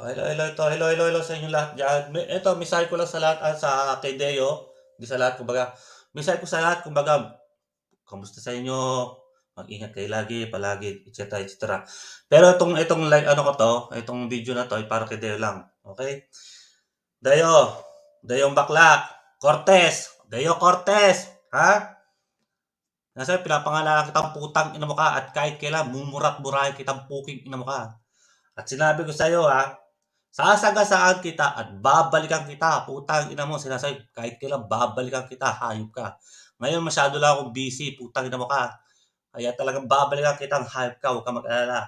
Oh, hello, hello, ito. Hello, hello, hello sa inyo lahat dyan. Ito, mensahe ko lang sa lahat, ah, sa kay Deo. Hindi sa lahat, kumbaga. Mensahe ko sa lahat, kumbaga, kamusta sa inyo? Mag-ingat kayo lagi, palagi, etc. etc. Pero itong, itong like, ano ko to, itong video na to, ay para kay Deo lang. Okay? Deo, Deo bakla, Cortez, Deo Cortez, ha? Nasa pinapangalan kitang putang ina mo ka at kahit kailan mumurat-burahin kitang puking ina mo ka. At sinabi ko sa iyo ha, sasagasaan kita at babalikan kita. Putang ina mo, sinasabi, kahit kailan babalikan kita, hayop ka. Ngayon masyado lang akong busy, putang ina mo ka. Kaya talagang babalikan kitang hayop ka, huwag ka mag-alala.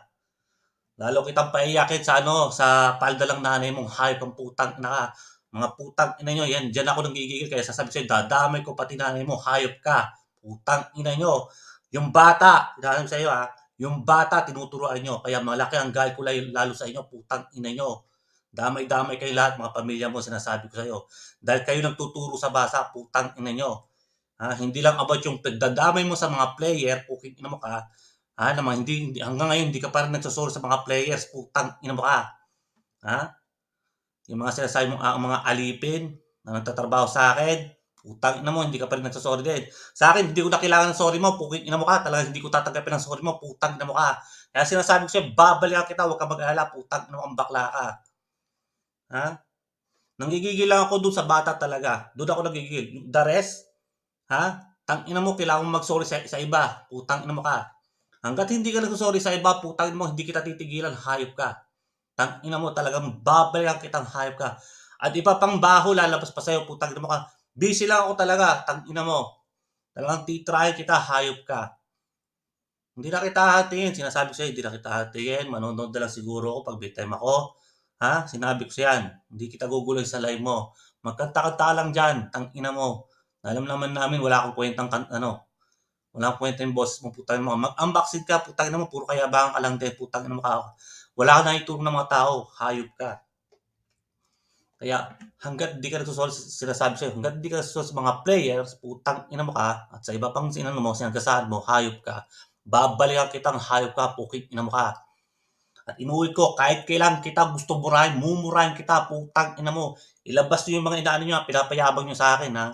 Lalo kitang paiyakin sa ano, sa palda lang nanay mong hayop ang putang ka. Mga putang ina nyo, yan, dyan ako nanggigigil. Kaya sasabi sa'yo, dadamay ko pati nanay mo, hayop ka. Putang ina nyo. Yung bata, sinasabi sa'yo ha, yung bata tinuturuan nyo. Kaya malaki ang galit ko lalo sa inyo, putang ina nyo. Damay-damay kayo lahat, mga pamilya mo, sinasabi ko sa'yo. Dahil kayo nagtuturo sa basa, putang ina nyo. Ha, hindi lang about yung pagdadamay mo sa mga player, puking ina mo ka. Ha, naman, hindi, hindi, hanggang ngayon, hindi ka pa rin nagsusuro sa mga players, putang ina mo ka. Ha? Yung mga sinasabi mong ah, mga alipin na nagtatrabaho sa akin, putang ina mo, hindi ka pa rin nagsasorry din. Sa akin, hindi ko na kailangan ng sorry mo, puking ina mo ka. Talagang hindi ko tatanggapin ng sorry mo, putang ina mo ka. Kaya sinasabi ko sa'yo, babalikan kita, huwag ka mag-alala, putang ina mo ang bakla ka. Ha? Nanggigigil lang ako dun sa bata talaga. Doon ako nagigigil. The rest, ha? Tang ina mo, kailangan mo mag-sorry sa, sa iba. Putang ina mo ka. Hanggat hindi ka nagsorry sa iba, putang ina mo, hindi kita titigilan, hayop ka. Tang ina mo, talagang babalikan kitang hayop ka. At iba pang baho, lalabas pa sa'yo, putang ina mo ka. Busy lang ako talaga, tang ina mo. Talagang titrahin kita, hayop ka. Hindi na kita hatiin. Sinasabi ko sa'yo, hindi na kita hatiin. Manonood na lang siguro ako pag may time ako. Ha? Sinabi ko yan. Hindi kita guguloy sa live mo. Magkanta-kanta lang dyan. Tang ina mo. Alam naman namin, wala akong kwentang, kan- ano, wala akong kwentang boss mo, putang mo. Mag-unboxing ka, putang ina mo. Puro kayabangan ka lang din, putang ina mo ka. Wala ka na ituro ng mga tao. Hayop ka. Kaya hanggat di ka nagsusol, sinasabi sa'yo, hanggat di ka nagsusol sa mga players, putang ina mo ka, at sa iba pang sinano mo, sinagasaan mo, hayop ka, babalikan kitang hayop ka, puking ina mo ka. At inuwi ko, kahit kailan kita gusto murahin, mumurahin kita, putang ina mo. Ilabas nyo yung mga inaano nyo, pinapayabang nyo sa akin, ha.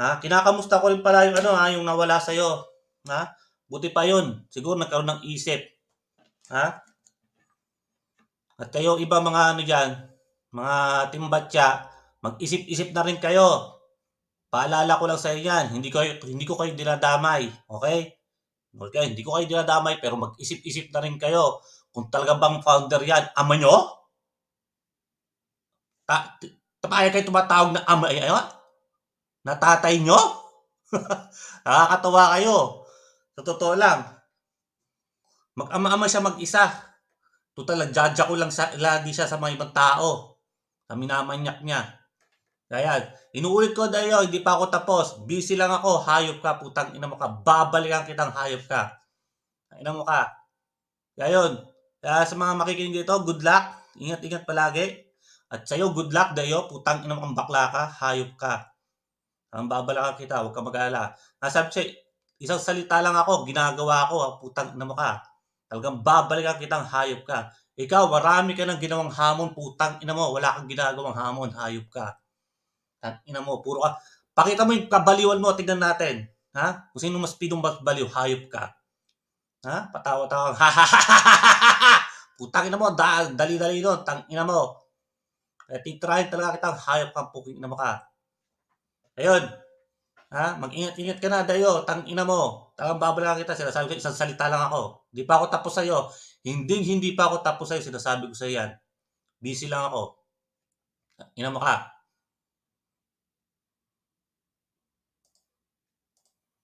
Ha? Kinakamusta ko rin pala yung ano, ha, yung nawala sa'yo. Ha? Buti pa yun. Siguro nagkaroon ng isip. Ha? At kayo, iba mga ano dyan, mga timbatya, mag-isip-isip na rin kayo. Paalala ko lang sa inyo yan, hindi ko, hindi ko kayo dinadamay. Okay? Okay, hindi ko kayo dinadamay, pero mag-isip-isip na rin kayo. Kung talaga bang founder yan, ama nyo? Ta tapaya kayo tumatawag na ama, ay, ano? Na tatay nyo? Nakakatawa kayo. Sa totoo lang. Mag-ama-ama siya mag-isa. Total, nagjaja ko lang sa, lagi siya sa mga ibang tao. Sa minamanyak niya. Kaya, inuulit ko dahil hindi pa ako tapos. Busy lang ako. Hayop ka, putang ina mo ka. Babalikan kitang hayop ka. Ina mo ka. Kaya yun. Kaya sa mga makikinig dito, good luck. Ingat-ingat palagi. At sa'yo, good luck dayo. Putang ina kang bakla ka. Hayop ka. Ang babala ka kita. Huwag ka mag-alala. Nasabi siya, isang salita lang ako. Ginagawa ko. ah, Putang ina mo ka. Talagang babalikan kitang hayop ka. Ikaw, marami ka nang ginawang hamon. Putang ina mo. Wala kang ginagawang hamon. Hayop ka. Tang ina mo. Puro ka. Pakita mo yung kabaliwan mo. Tignan natin. Ha? Kung sino mas pidong baliw. Hayop ka. Ha? Patawa-tawa. Putang ina mo. Da, dali-dali doon. Tang ina mo. Kaya titrahin talaga kitang hayop kang puking ina mo ka. Ayun. Ha? Mag-ingat-ingat ka na, Dayo. Tang ina mo. Talagang babalikan kita. Sinasabi ko, isang salita lang ako. Hindi pa ako tapos sa'yo. Hindi, hindi pa ako tapos sa'yo. Sinasabi ko sa'yo yan. Busy lang ako. Ina mo ka.